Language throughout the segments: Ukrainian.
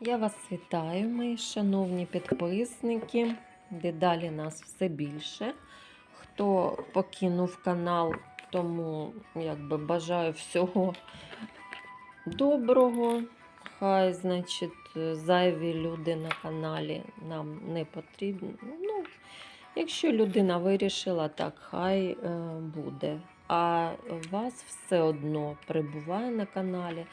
Я вас вітаю, мої шановні підписники. Дедалі нас все більше. Хто покинув канал, тому якби бажаю всього доброго. Хай, значить, зайві люди на каналі нам не потрібні. Ну, якщо людина вирішила, так хай е, буде. А вас все одно прибуває на каналі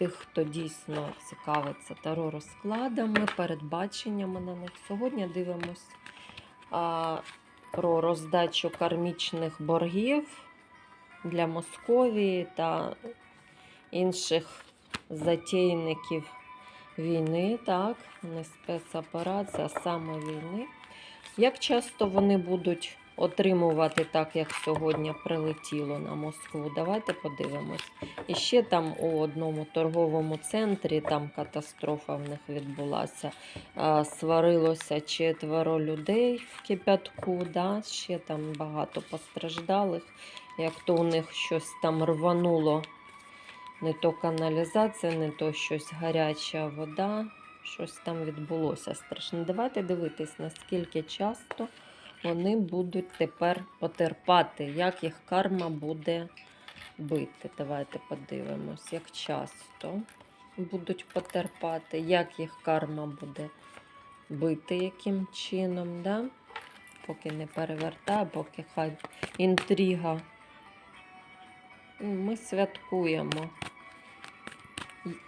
тих, хто дійсно цікавиться таро розкладами, передбаченнями на них. Сьогодні дивимось а, про роздачу кармічних боргів для Московії та інших затейників війни, так, не спецоперація, а саме війни. Як часто вони будуть отримувати так, як сьогодні прилетіло на Москву? Давайте подивимось. І ще там у одному торговому центрі там катастрофа в них відбулася. Сварилося четверо людей в кипятку. Да? Ще там багато постраждалих. Як то у них щось там рвануло. Не то каналізація, не то щось гаряча вода. Щось там відбулося страшне. Давайте дивитись, наскільки часто вони будуть тепер потерпати, як їх карма буде бити. Давайте подивимось, як часто будуть потерпати, як їх карма буде бити, яким чином. Да? Поки не перевертаю, поки хай інтрига. Ми святкуємо.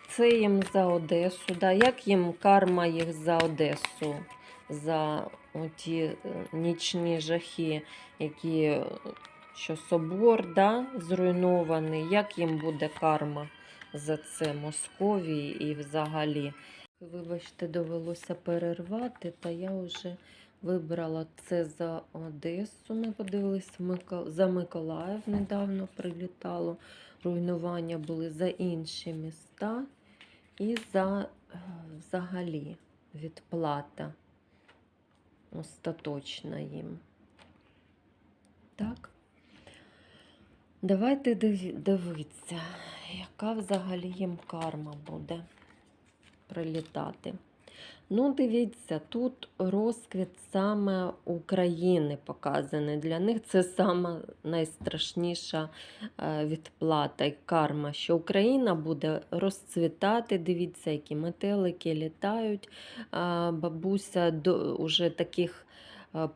Це їм за Одесу. Да? Як їм карма їх за Одесу, за ті е, нічні жахи, які е, що собор да, зруйнований, як їм буде карма за це Московії і взагалі. Вибачте, довелося перервати, та я вже вибрала це за Одесу. Ми подивились Микол- за Миколаїв недавно прилітало. Руйнування були за інші міста і за е, взагалі відплата остаточна їм. Так. Давайте дивитися, яка взагалі їм карма буде прилітати. Ну, дивіться, тут розквіт саме України показаний. Для них це саме найстрашніша е, відплата і карма, що Україна буде розцвітати. Дивіться, які метелики літають. Бабуся до уже таких е,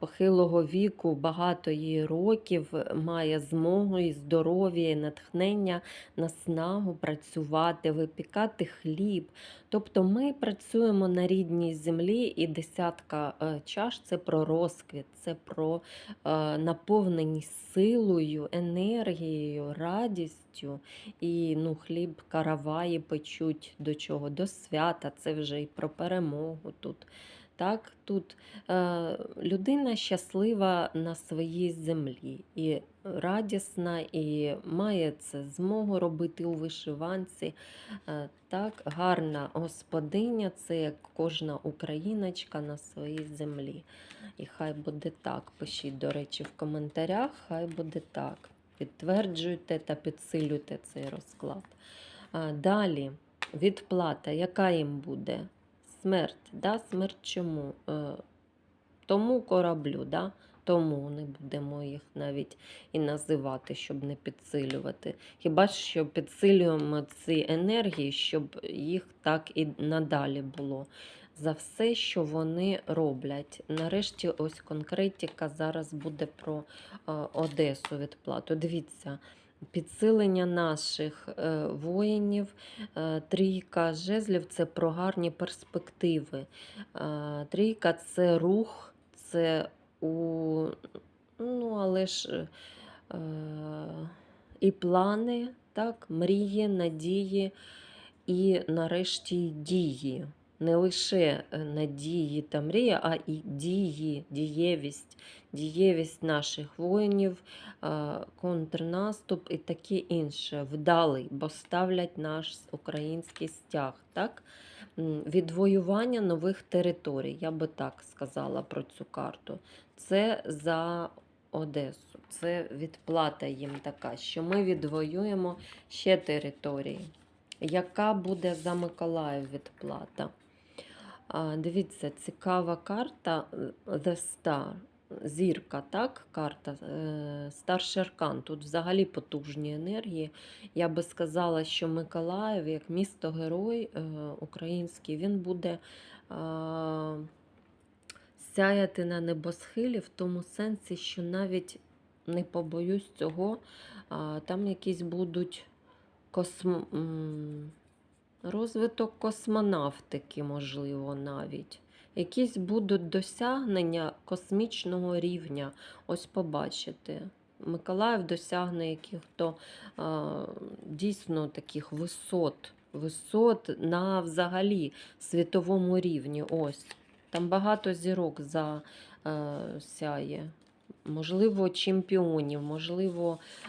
похилого віку, багато їй років, має змогу і здоров'я, і натхнення, наснагу працювати, випікати хліб. Тобто ми працюємо на рідній землі, і десятка е, чаш це про розквіт, це про е, наповненість силою, енергією, радістю. І ну, хліб караваї печуть до чого? До свята, це вже і про перемогу тут. Так, тут е, людина щаслива на своїй землі і радісна, і має це змогу робити у вишиванці. Е, так, гарна господиня це як кожна україночка на своїй землі. І хай буде так. Пишіть, до речі, в коментарях, хай буде так. Підтверджуйте та підсилюйте цей розклад. А, Далі відплата, яка їм буде? Смерть. Да? Смерть чому? Е, Тому кораблю, да? тому не будемо їх навіть і називати, щоб не підсилювати. Хіба що підсилюємо ці енергії, щоб їх так і надалі було. За все, що вони роблять. Нарешті, ось конкретика зараз буде про е, Одесу відплату. Дивіться, підсилення наших е, воїнів, е, трійка жезлів це про гарні перспективи. Е, Трійка це рух, це у, ну, але ж і плани, так, мрії, надії, і нарешті дії. Не лише е, надії та мрії, а і дії, дієвість, дієвість наших воїнів, контрнаступ і таке інше. Вдалий, бо ставлять наш український стяг. Так? Відвоювання нових територій, я би так сказала про цю карту. Це за Одесу. Це відплата їм така, що ми відвоюємо ще території. Яка буде за Миколаїв відплата? Дивіться, цікава карта е, The Star. Зірка, так, карта, е, старший аркан. Тут взагалі потужні енергії. Я би сказала, що Миколаїв, як місто герой е, український, він буде сяяти на небосхилі в тому сенсі, що навіть не побоюсь цього, там якісь будуть косм... розвиток космонавтики, можливо, навіть. Якісь будуть досягнення космічного рівня. Ось побачите. Миколаїв досягне яких-то дійсно таких висот, висот на взагалі світовому рівні. Ось. Там багато зірок за, е. Можливо, чемпіонів, можливо, е,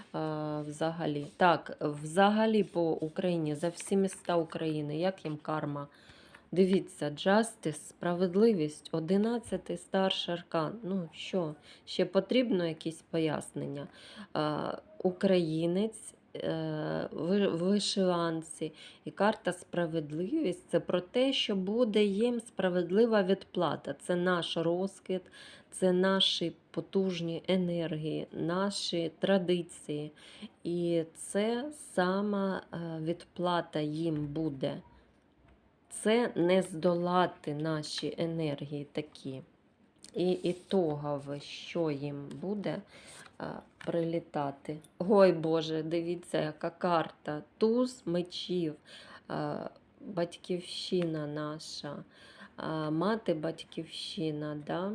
взагалі. Так, взагалі по Україні, за всі міста України, як їм карма? Дивіться, джастис, справедливість, 11 старший аркан. Ну що, ще потрібно якісь пояснення? Е, Українець вишиванці і карта справедливість це про те, що буде їм справедлива відплата. Це наш розквіт, це наші потужні енергії, наші традиції. І це сама е, відплата їм буде. Це не здолати наші енергії такі. І ітогове, що їм буде прилітати. Ой Боже, дивіться, яка карта. Туз мечів, батьківщина наша, мати батьківщина. Да?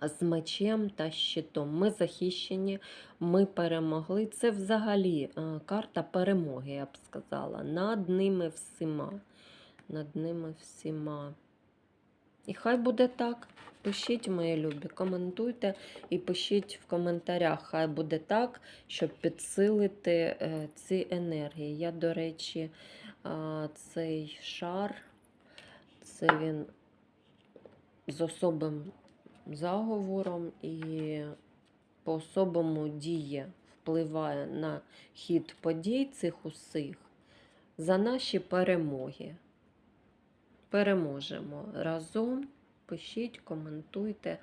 З мечем та щитом. Ми захищені, ми перемогли. Це взагалі е, карта перемоги, я б сказала. Над ними всіма. Над ними всіма. І хай буде так. Пишіть, мої любі, коментуйте і пишіть в коментарях, хай буде так, щоб підсилити е, ці енергії. Я, до речі, а, цей шар, це він з особим заговором і по-особому діє, впливає на хід подій цих усіх за наші перемоги. Переможемо разом. Пишіть, коментуйте.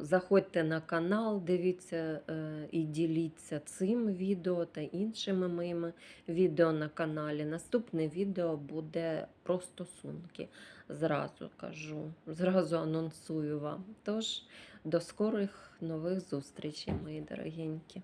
Заходьте на канал, дивіться е, і діліться цим відео та іншими моїми відео на каналі. Наступне відео буде про стосунки. Зразу кажу, зразу анонсую вам. Тож, до скорих нових зустрічей, мої дорогенькі.